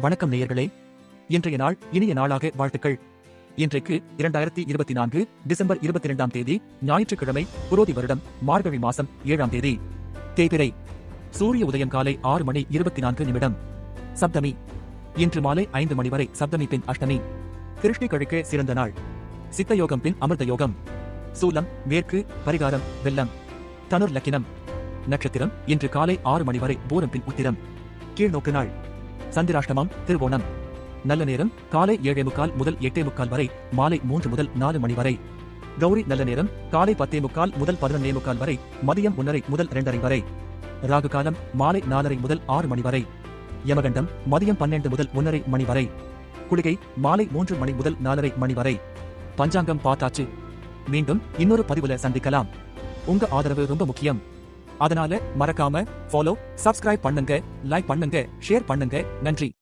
வணக்கம் நேயர்களே. இன்றைய நாள் இனிய நாளாக வாழ்த்துக்கள். இன்றைக்கு இரண்டாயிரத்தி இருபத்தி நான்கு டிசம்பர் இருபத்தி இரண்டாம் தேதி ஞாயிற்றுக்கிழமை புரோதி வருடம் மார்கழி மாசம் ஏழாம் தேதி. தேய்பிரை சூரிய உதயம் காலை ஆறு மணி இருபத்தி நான்கு நிமிடம். சப்தமி இன்று மாலை ஐந்து மணி வரை சப்தமி பின் அஷ்டமி. திருஷ்டி கழிக்க சிறந்த நாள். சித்த யோகம் பின் அமிர்த யோகம். சூலம் மேற்கு பரிகாரம் வெள்ளம். தனுர் லக்கினம். நட்சத்திரம் இன்று காலை ஆறு மணி வரை பூரம் பின் உத்திரம். கீழ்நோக்கு நாள். சந்திராஷ்டமம் திருவோணம். நல்ல நேரம் காலை ஏழே முக்கால் முதல் எட்டே முக்கால் வரை மாலை மூன்று முதல் நாலு மணி வரை. கௌரி நல்ல நேரம் காலை பத்தே முக்கால் முதல் பதினொன்னே முக்கால் வரை மதியம் ஒன்னரை முதல் இரண்டரை வரை. ராகு காலம் மாலை நாலரை முதல் ஆறு மணி வரை. யமகண்டம் மதியம் பன்னெண்டு முதல் ஒன்னரை மணி வரை. குளிகை மாலை மூன்று மணி முதல் நாலரை மணி வரை. பஞ்சாங்கம் பார்த்தாச்சு மீண்டும் இன்னொரு பதிவுல சந்திக்கலாம். உங்க ஆதரவு ரொம்ப முக்கியம். அதனால மறக்காம ஃபாலோ சப்ஸ்கிரைப் பண்ணுங்க லைக் பண்ணுங்க ஷேர் பண்ணுங்க. நன்றி.